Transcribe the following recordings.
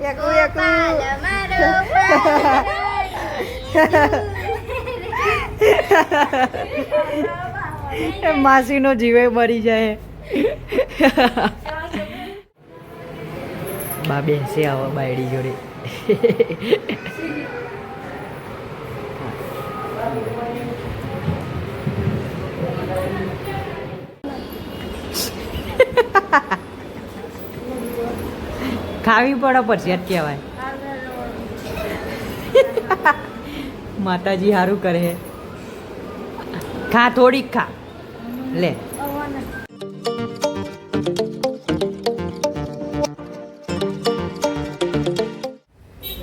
એકુ એ માસીનો જીવે મરી જાય. બા બેસે આવો બાયડી જોડે. ખાવી પડે પછી જ કહેવાય. માતાજી સારું કરે ખા, થોડીક ખા. લે.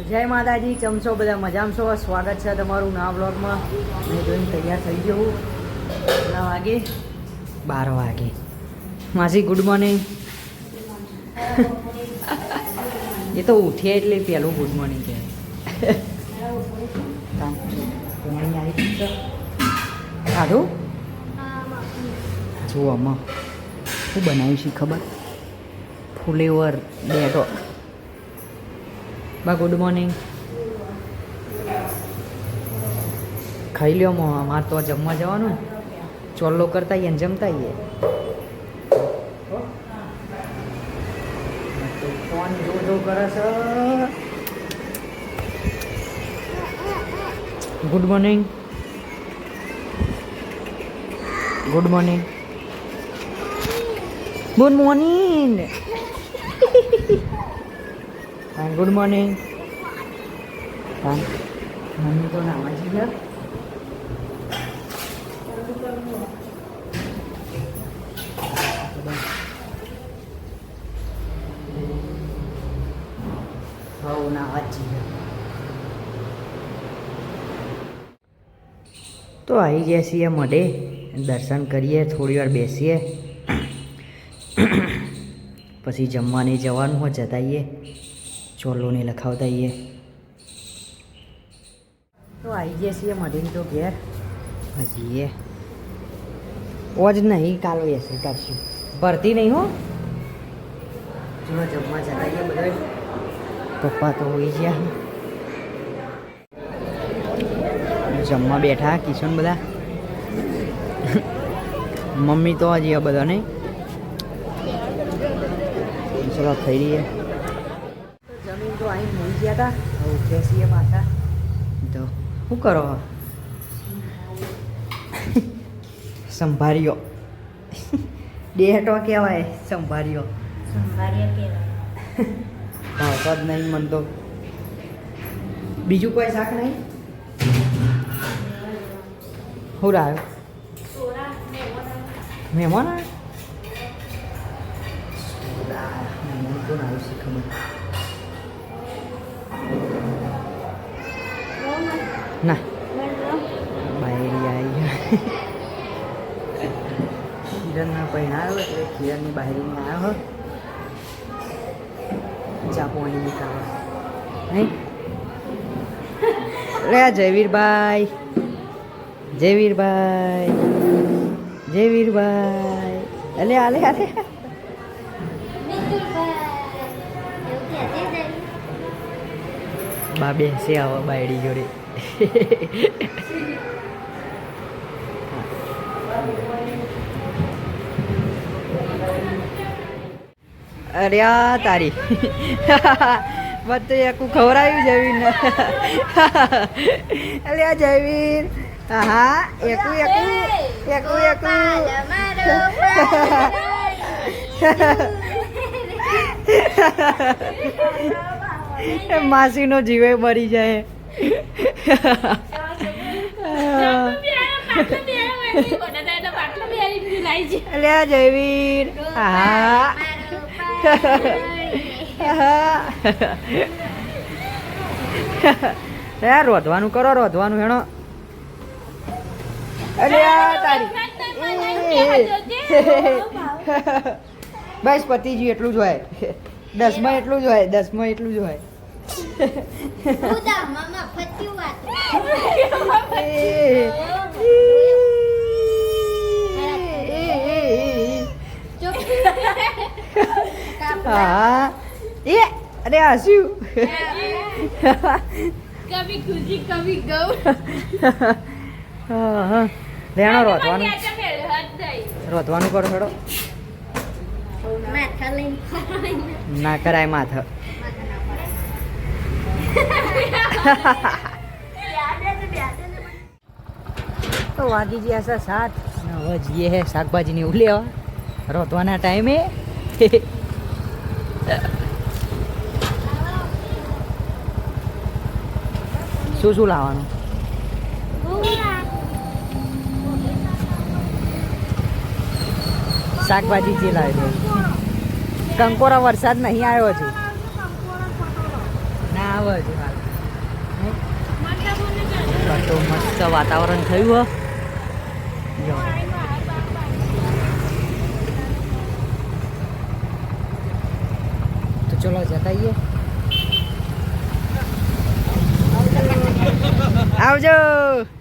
જય માતાજી ચમચો બધા? મજામાં છો? સ્વાગત છે તમારું ના બ્લોગમાં મેં જોઈને તૈયાર થઈ જવું કેટલા વાગે? બાર વાગે. માસી ગુડ મોર્નિંગ એ તો ઉઠીએ એટલે પહેલું ગુડ મોર્નિંગ કહે. ખાધું જુઓ આમાં શું બનાવ્યું છે ખબર? ફુલેવર બેટો બા ગુડ મોર્નિંગ ખાઈ લ્યો મો અમારે તો જમવા જવાનું. ચોલ્લો કરતા આવીએ ને જમતા આવીએ તો ફોન જો જો કરે છે good morning good morning good morning હા ગુડ મોર્નિંગ હા મમ્મી તો નાવા જી ગયા હવ નાવા જી ગયા તો આવી ગયા છીએ મઢે. દર્શન કરીએ, થોડી વાર બેસીએ. પછી જમવાની જવાનું હોય જતા આવીએ ચોલોને લખાવતા આવીએ તો આવી ગયા છીએ મઢીને તો ઘેર. હજીએ ઓજ નહીં, કાલો એસી કરશું. ભરતી નહીં હો. જો જમવા જતા આવીએ બધા પપ્પા તો હોઈ ગયા. જમવા બેઠા કિશન બધા. મમ્મી તો હજી આ બધા નહીં. ચલો થઈ રહીએ. જમીન તો અહીં મળી ગયા હતા છીએ પાછા. તો શું કરો? સંભાળ્યો ડેટો કહેવાય સંભાળ્યો ભાવતા જ નહીં મન તો. બીજું કોઈ શાક નહીં? શું died? મહેમાન આવ્યા મહેમાન કોણ આવ્યું છે ખબર ના બાયરી આવી ગયા કિરણના પહેણાયો એટલે કિરણની બાયરીને આવ્યો ચા પાણી નીકાળવા નહીં લે જયવીરભાઈ જયવીરભાઈ જયવીરભાઈ અલે આલે આલે બા બેસે આવો બાયડી જોડે. અરે, આ તારી. બધું એકું ખવડાવ્યું જયવીર અરે આ જયવીર. હા એકું એકું એકું એકું માસીનો જીવે મરી જાય લે જયવીર હા રોધવાનું કરો રોધવાનું હેણો અરે આ તારી. બસ પતિજી એટલું જ હોય. દસમાં એટલું જ હોય દસમાં એટલું જ હોય. હા. એ અરે હસ્યું કભી ખુશી કભી ગમ હા હા. લેણો રોધવાનું. રોધવાનું કરો થોડો ના કરાય માથ. તો વાગી ગયા છે સાત. હવે જઈએ હે શાકભાજીની એવું લેવા રોધવાના ટાઈમે. શું શું લાવવાનું? શાકભાજી જે લાવ્યો કંકોરા વરસાદ નહીં આવ્યો છે. ના આવે છે તો મસ્ત વાતાવરણ થયું, હો. તો ચલો જતા આવીએ. આવજો.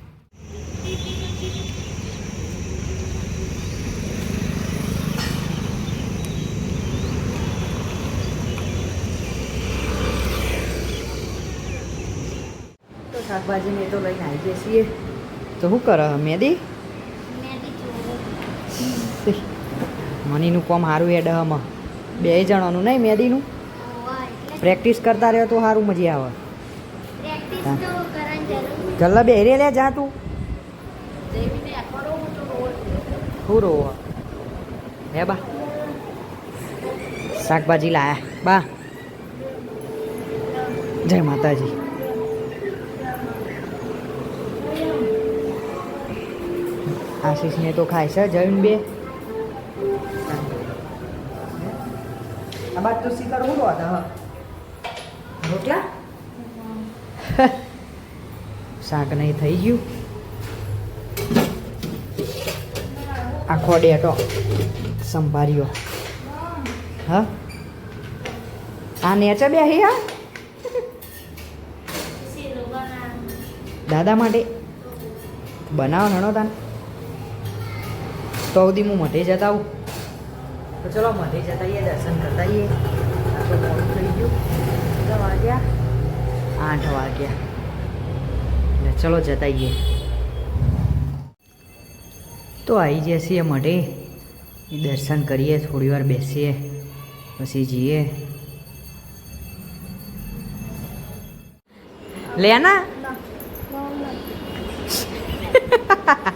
તો શાકભાજી ને તો લઈને આવી જઈએ છીએ. તો શું કરે મેદી? મનીનું કોમ સારું એડ હમ. બે જણાનું નહીં મેદીનું? પ્રેક્ટિસ કરતા રહ્યો તો સારું મજા આવે. પ્રેક્ટિસ તો કરવાની જરૂર ગલ્લા બે રે લે જા તું. શું રો હે બા. શાકભાજી લાયા. બા. જય માતાજી. આશીષને તો ખાય છે. જૈન બે. આ તો શીખર હું હતા રોટલા? શાક નહીં થઈ ગયું. આખો ડેટો સંભાળ્યો હા? આ નેચા બે હા દાદા માટે બનાવો નણો તાન તો સુધી હું મઢે જતા આવું. તો ચલો મઢે જતા આવીએ દર્શન કરતા આવીએ આ મોડું થઈ ગયું. કેટલા વાગ્યા? આઠ વાગ્યા. એટલે ચલો જતા આવીએ તો આવી જઈએ છીએ મઢે. એ દર્શન કરીએ થોડી વાર બેસીએ પછી જઈએ. લેના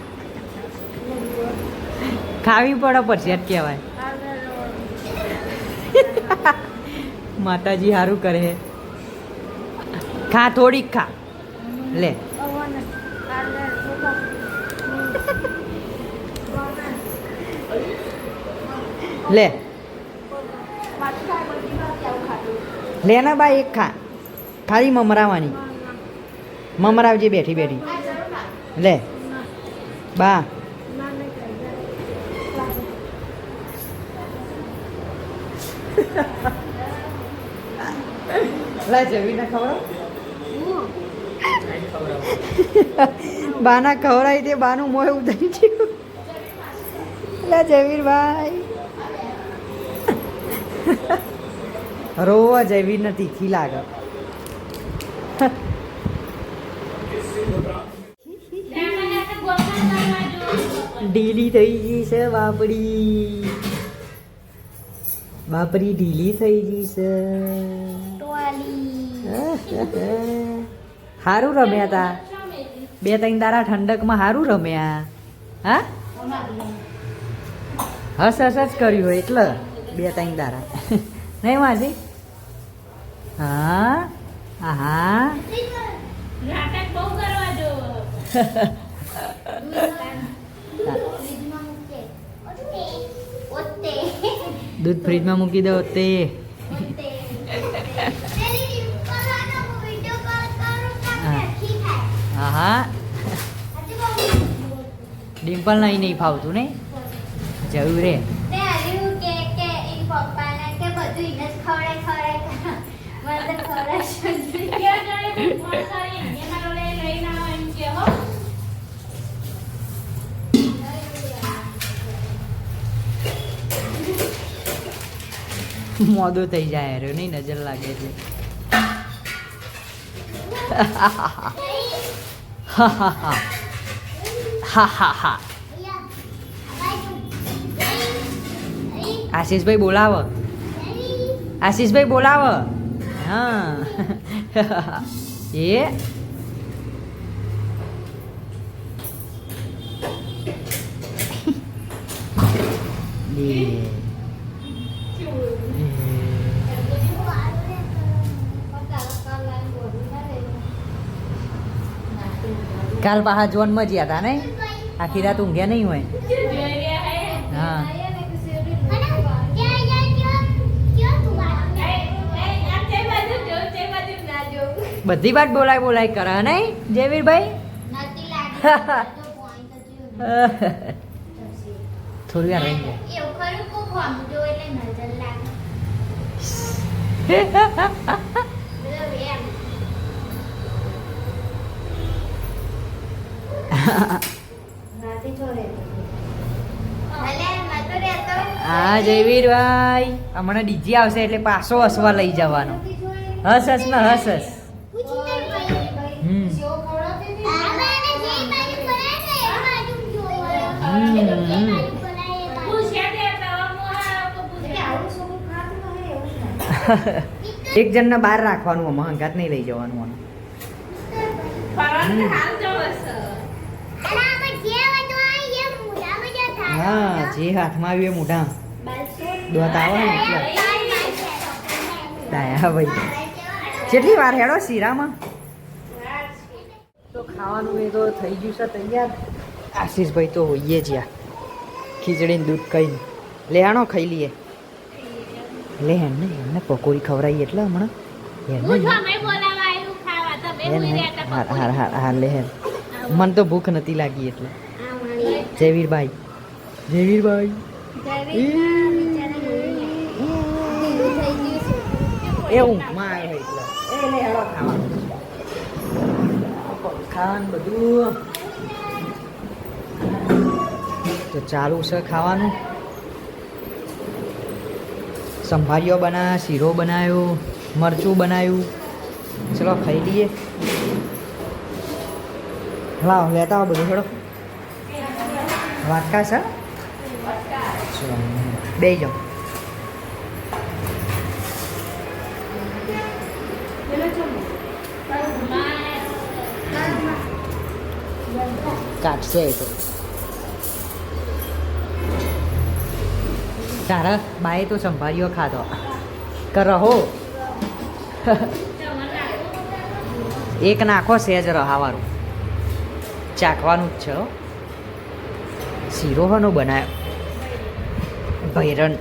ખાવી પડે પછી જ કહેવાય. માતાજી સારું કરે ખા, થોડીક ખા. લે. લે. લે ના બા એક ખા. ખાલી મમરાવાની. મમરાવજે બેઠી બેઠી. લે. બા. લા જવીને ખવડાવ. બાના ખવડાવી તે બાનું મોય ઉતરી ગયું. લા જમીરભાઈ રોવા જેવી નથી તીખી લાગે. ઢીલી થઈ ગઈ છે બાપડી બાપડી ઢીલી થઈ ગઈ છે. સારું રમ્યા તા. બે ત્રણ તારા ઠંડકમાં સારું રમ્યા. હા? હસ હસ જ કર્યું હોય એટલે બે ત્રણ તારા નહીં માસી હા? હા દૂધ ફ્રીજમાં મૂકી દો તે. હા. હા ડિમ્પલ નહીં નહીં ફાવતું ને? જવું રે મોદો થઈ જાય રહ્યો નહીં નજર લાગે એટલે. આશીષભાઈ બોલાવ. આશીષભાઈ બોલાવ. હા. એ. લે. કાલ પાછા જોનમાં જ્યાં હતા ને આખી રાત ઊંઘ્યા નહીં હોય. હા. બધી વાત બોલાય બોલાય કરે નહીં જયવીરભાઈ? થોડી વાર રહી જાય એવું ખરું કોક હોમજો એટલે નજર લાગે બધું એમ રાતે છોડે ભલે નતો રહેતો હા, જયવીરભાઈ હમણાં ડીજી આવશે એટલે પાછો હસવા લઈ જવાનો હસ હસ ને હસ હસ. એક જણને બહાર રાખવાનું હંગાત નહીં લઈ જવાનું આને. હા જે હાથમાં આવ્યું એ મોઢા. દોત આવે ને એટલે. ડાયા ભાઈ. કેટલી વાર હેડો શીરામાં? તો ખાવાનું એ તો થઈ ગયું છે તૈયાર. આશીષભાઈ તો હોઈએ જ યાર ખીચડી ને દૂધ કઈ લેહાણો ખાઈ લઈએ. લે એમને એમને પકોડી ખવડાવી એટલે હમણાં. એમને હાર હાર હાર હાર લે હેન મને તો ભૂખ નથી લાગી એટલે. જયવીરભાઈ. જયવીરભાઈ. એવું માં એટલે. ખાવાનું. બધું. તો ચાલુ છે ખાવાનું. સંભારીઓ બનાવ્યા શીરો બનાવ્યો મરચું બનાવ્યું ચલો ખાઈ લઈએ. લાવ, લેતા આવો બધું થોડો વાટકા સર બે જાઓ કાઢશે એ તો. તારા બાએ તો સંભાળ્યો ખાધો. રહો. એક નાખો સેજ રહાવાળું ચાખવાનું જ છે હો. બનાવ્યો ભૈરણ.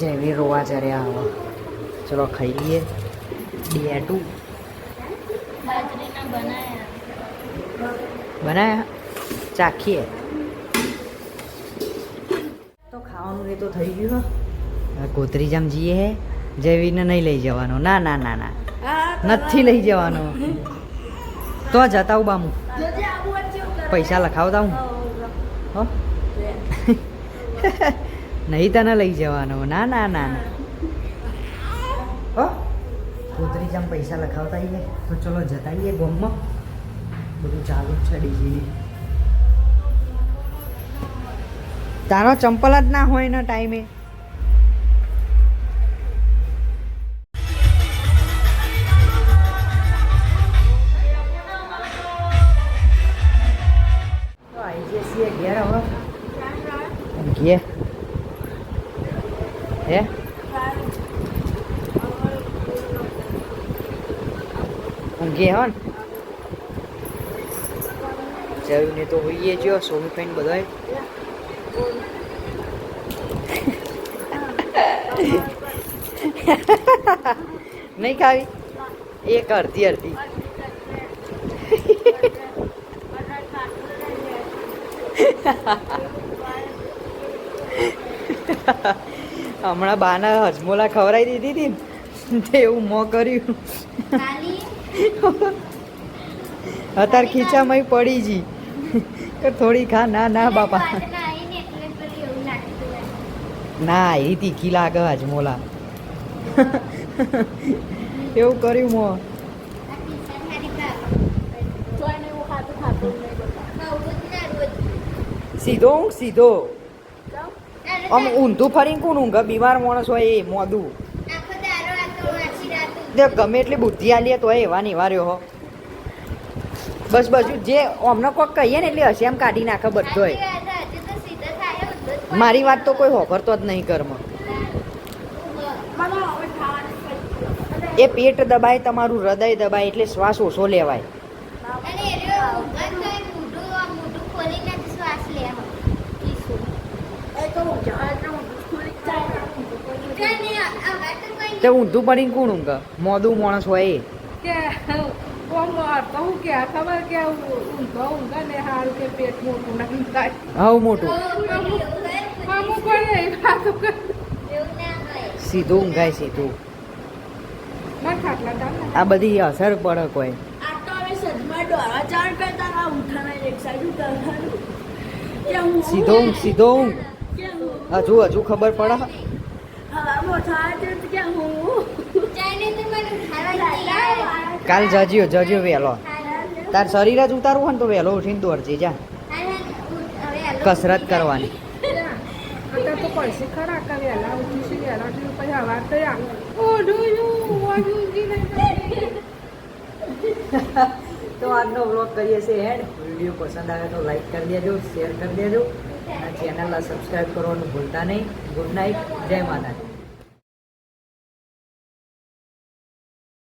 જેવી રોવા ચર્યા આવો. ચલો ખાઈ લઈએ. ડિયાટું બનાયા. ચાખીએ. તો ખાવાનું એ તો થઈ ગયું હો. હવે કોતરી જામ જઈએ હે. જયવીરને નહીં લઈ જવાનો. ના ના ના ના. નથી લઈ જવાનો. તો જતા હું બામુ. પૈસા લખાવતા હું હો? નહીં તને લઈ જવાનો. ના ના ના ના. હો? કોતરી જામ પૈસા લખાવતા આવીએ તો ચલો જતા આવીએ ગોમમાં. બધું ચાલુ જ છે ડીજીની. તારો ચંપલ જ ના હોય ને ટાઈમે. ઘેર હે ઊંઘે હો ને જઈને તો હોઈએ જો સોમી ફેન બધાય. નહીં ખાવી? એક અડધી અડધી. હમણાં બાના હજમોલા ખવડાવી દીધી હતી તે એવું મોં કર્યું. અત્યારે ખીચામાં પડી જી. થોડી ખા ના ના બાપા. ના એ તીખી લાગે હજમોલા. એવું કર્યું મો. સીધો ઊંઘ સીધો. આમ ઊંધું ફરીને કોણ ઊંઘે? બીમાર માણસ હોય એ મોદું તો ગમે એટલી બુદ્ધિ આલીએ તો એવા નિવાર્યો હો. બસ બસ જે અમને કોક કહીએ ને એટલે હશે એમ કાઢી નાખે બધોય. મારી વાત તો કોઈ હોભરતો જ નહીં ઘરમાં. એ પેટ દબાય તમારું હૃદય દબાય એટલે શ્વાસ ઓછો લેવાય અને એ રહ્યો ઊંઘે તો એ મોઢું આમ મોઢું ખોલીને જ શ્વાસ લે આમ. ઈસુ. એ તો હું જવા એટલે હું ખુલી જ જાય ને હું તો કોઈ કે નહીં, આ- આ વાત તો કોઈ તે ઊંધું પડીને કોણ ઊંઘે? મોદું માણસ હોય એ. કે હું કે આ ખબર કે ઊંઘો ઊંઘે ને હારું કે પેટ મોટું થાય. હવ. સીધું ઊંઘાય સીધું. આ બધી અસર પડે કોઈ. સીધો ઊંઘ સીધો ઊંઘ. હું હજુ હજુ ખબર પડે. કાલ જજ્યો જજ્યો વહેલો. તાર શરીર જ ઉતારવું હોય ને તો વહેલો ઉઠીને દોડજે જા. કસરત કરવાની. તો આજનો બ્લોગ કરીએ છીએ એન્ડ વીડિયો પસંદ આવે તો લાઈક કરી દેજો શેર કરી દેજો. અને ચેનલને સબસ્ક્રાઈબ કરવાનું ભૂલતા નહીં. ગુડ નાઇટ જય માતાજી.